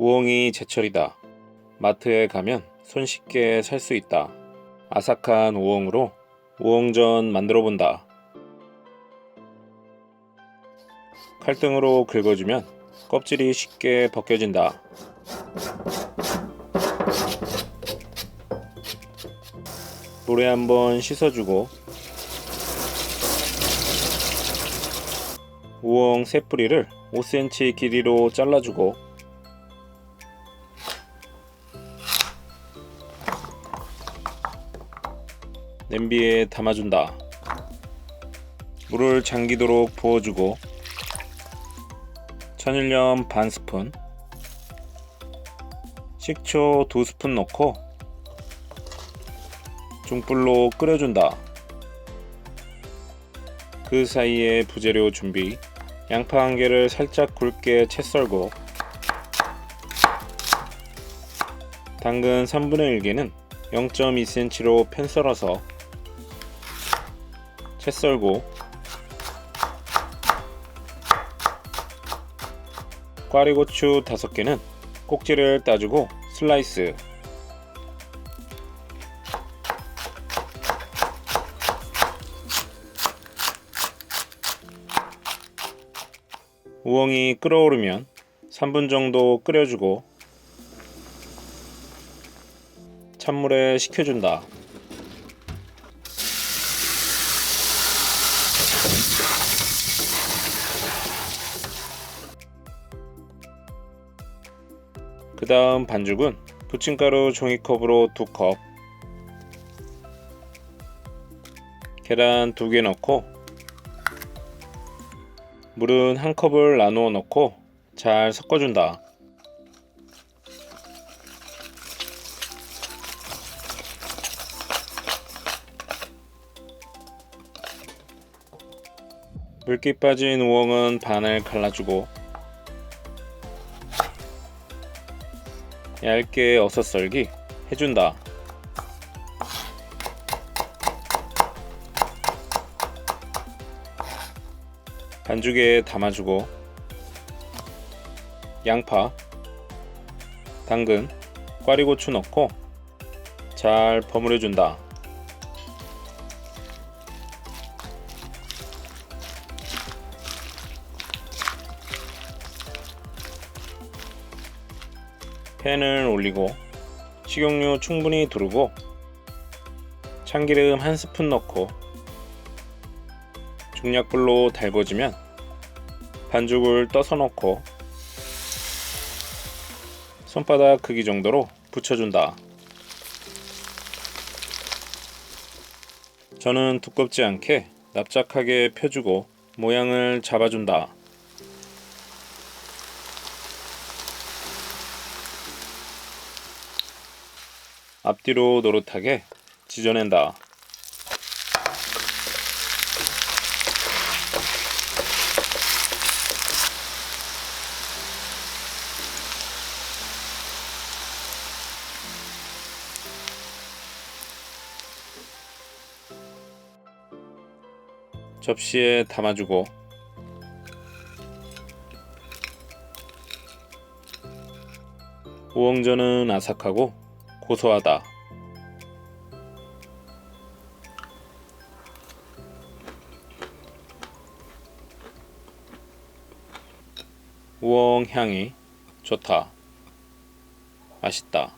우엉이 제철이다. 마트에 가면 손쉽게 살 수 있다. 아삭한 우엉으로 우엉전 만들어 본다. 칼등으로 긁어주면 껍질이 쉽게 벗겨진다. 물에 한번 씻어주고 우엉 새 뿌리를 5cm 길이로 잘라주고 냄비에 담아준다. 물을 잠기도록 부어주고 천일염 반 스푼 식초 두 스푼 넣고 중불로 끓여준다. 그 사이에 부재료 준비 양파 한 개를 살짝 굵게 채 썰고 당근 3분의 1개는 0.2cm로 편 썰어서 채 썰고 꽈리고추 5개는 꼭지를 따주고 슬라이스 우엉이 끓어오르면 3분 정도 끓여주고 찬물에 식혀준다. 그 다음 반죽은 부침가루 종이컵으로 2컵 계란 2개 넣고 물은 한 컵을 나누어 넣고 잘 섞어준다. 물기 빠진 우엉은 반을 갈라주고 얇게 어서 썰기 해준다. 반죽에 담아주고 양파, 당근, 꽈리고추 넣고 잘 버무려준다. 팬을 올리고 식용유 충분히 두르고 참기름 한 스푼 넣고 중약불로 달궈지면 반죽을 떠서 넣고 손바닥 크기 정도로 붙여준다. 저는 두껍지 않게 납작하게 펴주고 모양을 잡아준다. 앞뒤로 노릇하게 지져낸다. 접시에 담아주고 우엉전은 아삭하고 고소하다. 우엉 향이 좋다. 맛있다.